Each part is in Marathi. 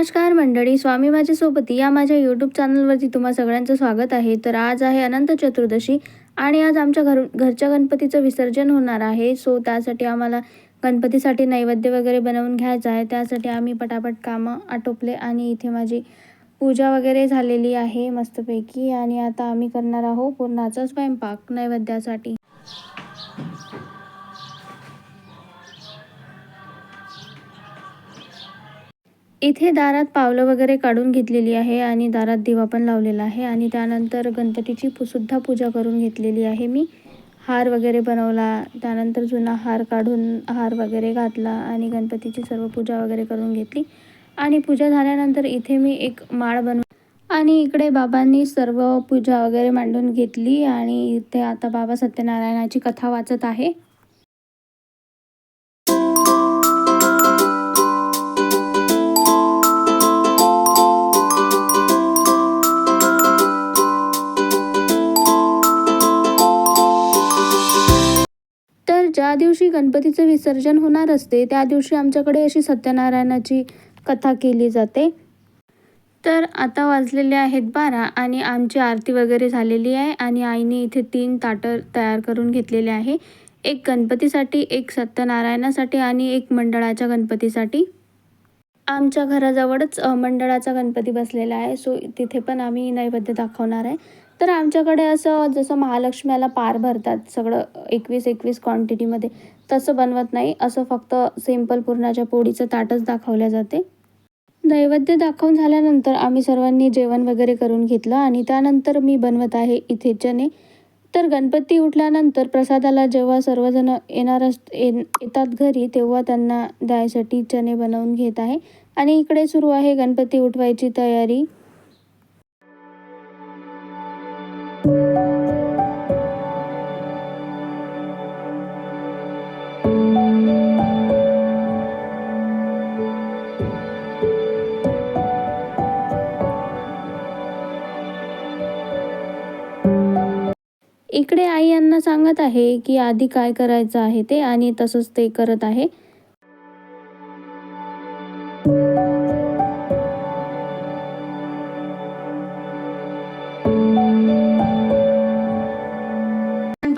नमस्कार मंडळी स्वामी माझ्या सोबती या माझ्या यूट्यूब चॅनलवरती तुम्हा सगळ्यांचं स्वागत आहे. तर आज आहे अनंत चतुर्दशी आणि आज आमच्या घर घरच्या गणपतीचं विसर्जन होणार आहे. सो त्यासाठी आम्हाला गणपतीसाठी नैवेद्य वगैरे बनवून घ्यायचं आहे. त्यासाठी आम्ही पटापट कामं आटोपले आणि इथे माझी पूजा वगैरे झालेली आहे मस्तपैकी. आणि आता आम्ही करणार आहोत पूर्णाचा स्वयंपाक नैवेद्यासाठी. इथे दारात पावलं वगैरे काढून घेतलेली आहे आणि दारात दिवा पण लावलेला आहे आणि त्यानंतर गणपतीची पु सुद्धा पूजा करून घेतलेली आहे मी. हार वगैरे बनवला त्यानंतर जुना हार काढून हार वगैरे घातला आणि गणपतीची सर्व पूजा वगैरे करून घेतली. आणि पूजा झाल्यानंतर इथे मी एक माळ बनव आणि इकडे बाबांनी सर्व पूजा वगैरे मांडून घेतली आणि इथे आता बाबा सत्यनारायणाची कथा वाचत आहे. ज्या दिवशी गणपतीचं विसर्जन होणार असते त्या दिवशी आमच्याकडे अशी सत्यनारायणाची कथा केली जाते. तर आता वाजलेले आहेत बारा आणि आमची आरती वगैरे झालेली आहे आणि आईने इथे तीन ताटं तयार करून घेतलेले आहे. एक गणपतीसाठी एक सत्यनारायणासाठी आणि एक मंडळाच्या गणपतीसाठी. आमच्या घराजवळच मंडळाचा गणपती बसलेला आहे. सो तिथे पण आम्ही नैवेद्य दाखवणार आहे. तर आमच्याकडे असं जसं महालक्ष्म्याला पार भरतात सगळं एकवीस एकवीस क्वांटिटीमध्ये तसं बनवत नाही. असं फक्त सिंपल पुरणाच्या पोळीचं ताटच दाखवल्या जाते. नैवेद्य दाखवून झाल्यानंतर आम्ही सर्वांनी जेवण वगैरे करून घेतलं आणि त्यानंतर मी बनवत आहे इथे चणे. तर गणपती उठल्यानंतर प्रसादाला जेव्हा सर्वजण येणार अस येतात घरी तेव्हा त्यांना द्यायसाठी चणे बनवून घेत आहे. आणि इकडे सुरू आहे गणपती उठवायची तयारी. इकडे आई यांना सांगत आहे की आधी काय करायचं आहे ते आणि तसंच ते करत आहे.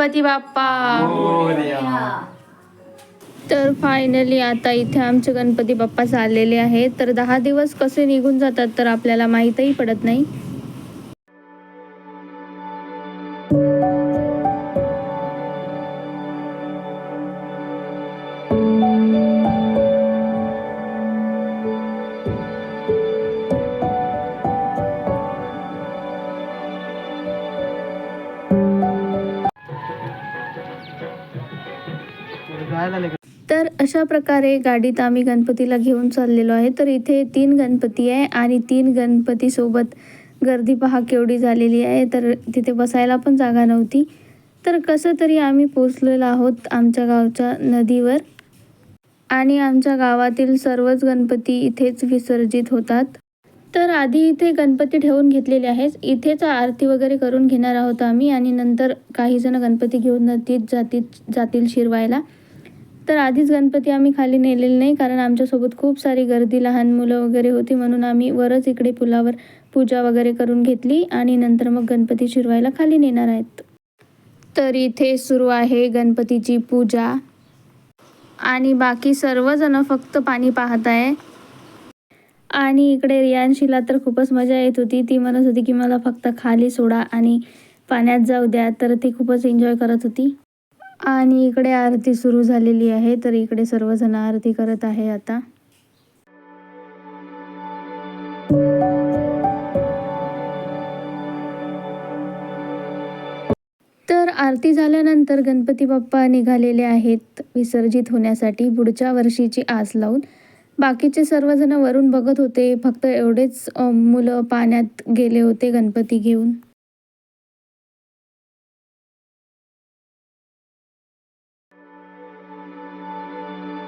गणपती बाप्पा. तर फायनली आता इथे आमचे गणपती बाप्पा चाललेले आहेत. तर दहा दिवस कसे निघून जातात तर आपल्याला माहीतही पडत नाही. तर अशा प्रकारे गाडीत आम्ही गणपतीला घेऊन चाललेलो आहे. तर इथे तीन गणपती आहे आणि तीन गणपतीसोबत गर्दी पहा केवढी झालेली आहे. तर तिथे बसायला पण जागा नव्हती. तर कसं तरी आम्ही पोचलेलो आहोत आमच्या गावच्या नदीवर. आणि आमच्या गावातील सर्वच गणपती इथेच विसर्जित होतात. तर आधी इथे गणपती ठेवून घेतलेले आहेत. इथेच आरती वगैरे करून घेणार आहोत आम्ही आणि नंतर काही जण गणपती घेऊन नदीत जातील जातील शिरवायला. तर आधीच गणपती आम्ही खाली नेलेले नाही कारण आमच्यासोबत खूप सारी गर्दी लहान मुलं वगैरे होती म्हणून आम्ही वरच इकडे पुलावर पूजा वगैरे करून घेतली आणि नंतर मग गणपती शिरवायला खाली नेणार आहेत. तर इथे सुरू आहे गणपतीची पूजा. आणि बाकी सर्वजण फक्त पाणी पाहत आहे. आणि इकडे रियांशीला तर खूपच मजा येत होती. ती म्हणत होती की मला फक्त खाली सोडा आणि पाण्यात जाऊ द्या. तर ती खूपच एन्जॉय करत होती. आणि इकडे आरती सुरू झालेली आहे तर इकडे सर्वजण आरती करत आहे आता. तर आरती झाल्यानंतर गणपती बाप्पा निघालेले आहेत विसर्जित होण्यासाठी पुढच्या वर्षीची आस लावून. बाकीचे सर्वजण वरून बघत होते फक्त एवढेच मुलं पाण्यात गेले होते गणपती घेऊन.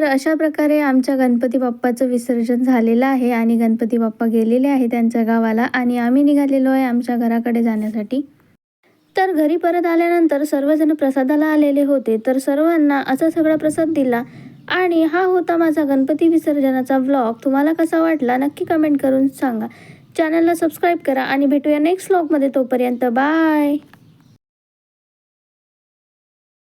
तर अशा प्रकारे आमच्या गणपती बाप्पाचं विसर्जन झालेलं आहे आणि गणपती बाप्पा गेलेले आहे त्यांच्या गावाला आणि आम्ही निघालेलो आहे आमच्या घराकडे जाण्यासाठी. तर घरी परत आल्यानंतर सर्वजण प्रसादाला आलेले होते. तर सर्वांना असा सगळा प्रसाद दिला. आणि हा होता माझा गणपती विसर्जनाचा व्लॉग तुम्हाला कसा वाटला नक्की कमेंट करून सांगा. चॅनलला सबस्क्राईब करा आणि भेटूया नेक्स्ट व्लॉगमध्ये तोपर्यंत बाय